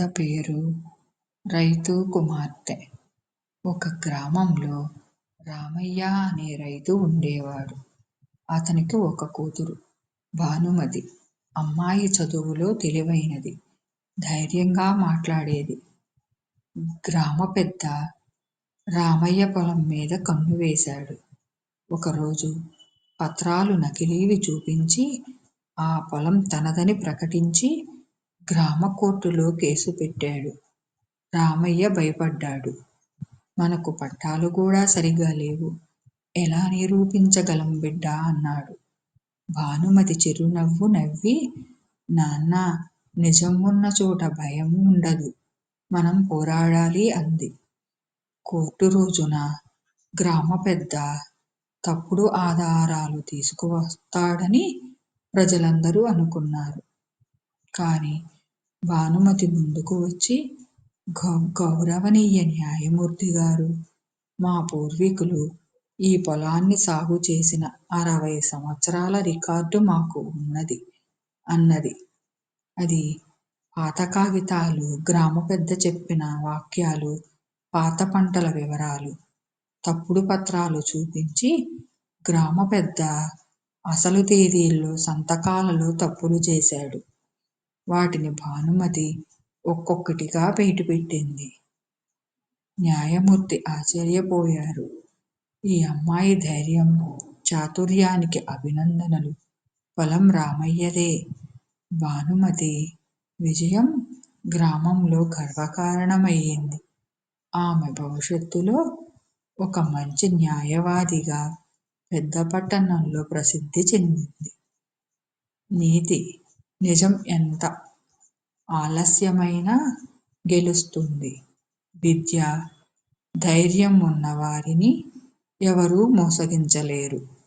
కథ పేరు రైతు కుమార్తె ఒక గ్రామంలో రామయ్య అనే రైతు ఉండేవాడు. అతనికి ఒక కూతురు భానుమతి. అమ్మాయి చదువులో తెలివైనది. ధైర్యంగా మాట్లాడేది. గ్రామ పెద్ద రామయ్య పొలం మీద కన్ను వేశాడు. ఒకరోజు పత్రాలు నకిలీవి చూపించి ఆ పొలం తనదని ప్రకటించి గ్రామ కోర్టులో కేసు పెట్టాడు. రామయ్య భయపడ్డాడు. మనకు పట్టాలు కూడా సరిగా లేవు. ఎలా నిరూపించగలం బిడ్డా అన్నాడు. భానుమతి చిరునవ్వు నవ్వి నాన్నా! నిజం ఉన్నచోట భయం ఉండదు. మనం పోరాడాలి అంది. కోర్టు రోజున గ్రామ పెద్ద తప్పుడు ఆధారాలు తీసుకువస్తాడని ప్రజలందరూ అనుకున్నారు. కానీ భానుమతి ముందుకు వచ్చి గౌరవనీయ న్యాయమూర్తిగారూ! మా పూర్వీకులు ఈ పొలాన్ని సాగు చేసిన అరవై సంవత్సరాల రికార్డు మాకు ఉన్నది అన్నది. అది పాత కాగితాలు గ్రామ పెద్ద చెప్పిన వాక్యాలు పాత పంటల వివరాలు. తప్పుడు పత్రాలు చూపించి గ్రామ పెద్ద అసలు తేదీల్లో సంతకాలలో తప్పులు చేశాడు. వాటిని భానుమతి ఒక్కొక్కటిగా బయటపెట్టింది. న్యాయమూర్తి ఆశ్చర్యపోయారు. ఈ అమ్మాయి ధైర్యం, చాతుర్యానికి అభినందనలు. పొలం రామయ్యదే. భానుమతి విజయం గ్రామంలో గర్వకారణమయ్యింది ఆమె భవిష్యత్తులో ఒక మంచి న్యాయవాదిగా పెద్ద పట్టణంలో ప్రసిద్ధి చెందింది. నీతి నిజం ఎంత ఆలస్యమైనా గెలుస్తుంది. విద్య, ధైర్యం ఉన్నవారిని ఎవరూ మోసగించలేరు.